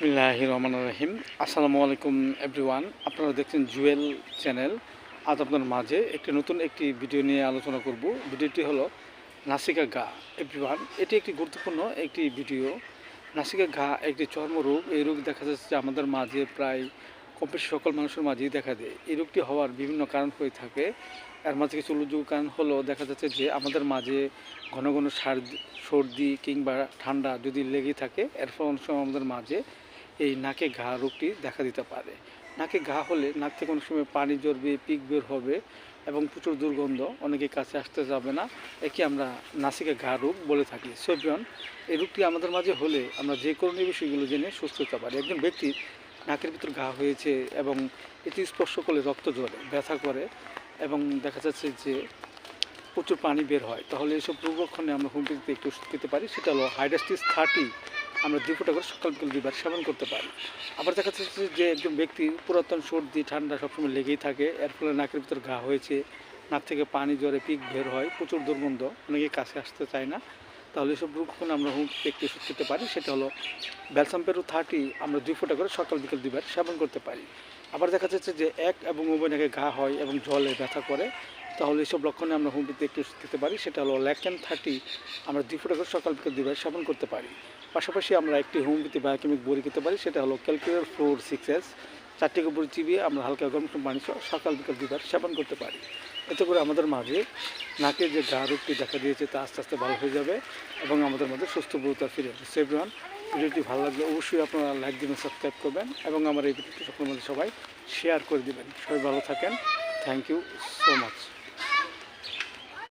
বিসমিল্লাহ রহমান রহিম। আসসালামু আলাইকুম এভরিওয়ান আপনারা দেখছেন জুয়েল চ্যানেল। আজ আপনার মাঝে একটি নতুন একটি ভিডিও নিয়ে আলোচনা করব। ভিডিওটি হলো নাসিকা গা এভরিওয়ান এটি একটি গুরুত্বপূর্ণ একটি ভিডিও। নাসিকা ঘা একটি চর্মরোগ এই রোগ দেখা যাচ্ছে যে আমাদের মাঝে প্রায় কম বেশি সকল মানুষের মাঝেই দেখা দেয়। এই রোগটি হওয়ার বিভিন্ন কারণ হয়ে থাকে। এর মাঝে কিছু উল্লেখযোগ্য কারণ হলো দেখা যাচ্ছে যে আমাদের মাঝে ঘন ঘন সার- সর্দি কিংবা ঠান্ডা যদি লেগে থাকে, এর ফলে অনেক সময় আমাদের মাঝে এই নাকে ঘা রোগটি দেখা দিতে পারে। নাকে ঘা হলে নাক থেকে অনেক সময় পানি জড়বে পিক বের হবে এবং প্রচুর দুর্গন্ধ অনেকে কাছে আসতে যাবে না। একে আমরা নাসিকা ঘা রোগ বলে থাকি। সোভিয়ন এই রোগটি আমাদের মাঝে হলে আমরা যে করণীয় বিষয়গুলো জেনে সুস্থ হতে পারি। একজন ব্যক্তির নাকের ভিতর ঘা হয়েছে এবং এটি স্পর্শ করলে রক্ত ঝরে ব্যথা করে এবং দেখা যাচ্ছে যে প্রচুর পানি বের হয়। তাহলে এসব রোগলক্ষণে আমরা হোমিওপ্যাথিতে একটু ওষুধ খেতে পারি। সেটা হলো হাইড্রাস্টিস থার্টি আমরা ফোঁটা করে সকাল বিকেল দুইবার সেবন করতে পারি। আবার দেখা যাচ্ছে যে একজন ব্যক্তি পুরাতন সর্দি, ঠান্ডা সবসময় লেগেই থাকে। এর ফলে নাকের ভিতর ঘা হয়েছে, নাক থেকে পানি জ্বরে পিক বের হয়, প্রচুর দুর্গন্ধ। অনেকে কাছে আসতে চায় না। তাহলে এসব রোগক্ষণে আমরা হোমিওপ্যাথি একটু ওষুধ খেতে পারি। সেটা হলো ব্যালসাম্পেরু থার্টি আমরা দুই ফোঁটা করে সকাল বিকেল দুইবার সেবন করতে পারি। আবার দেখা যাচ্ছে যে এক এবং উভয় নাকে ঘা হয় এবং জলে ব্যথা করে। তাহলে এইসব লক্ষণে আমরা হোমিওপ্যাথি একটু খেতে পারি। সেটা হলো ল্যাকেন থার্টি আমরা দুই ফোঁটা করে সকাল বিকেল দুইবার সেবন করতে পারি। পাশাপাশি আমরা একটি হোমিওপ্যাথি বায়োকেমিক বড়ি খেতে পারি, সেটা হলো ক্যালকুলেটর ফ্লোর সিক্স এস। চারটি উপর চিবিয়ে আমরা হালকা গরম পানি সকাল বিকাল দুইবার সেবন করতে পারি। এতে করে আমাদের মাঝে নাকের যে গা রোগটি দেখা দিয়েছে তা আস্তে আস্তে ভালো হয়ে যাবে এবং আমাদের মধ্যে সুস্থ বহুতা ফিরে আসবে। সেভরান ভিডিওটি ভালো লাগলে অবশ্যই আপনারা লাইক দিবেন, সাবস্ক্রাইব করবেন এবং আমার এই ভিডিওটি সকলের মধ্যে সবাই শেয়ার করে দিবেন। সবাই ভালো থাকেন। Thank you so much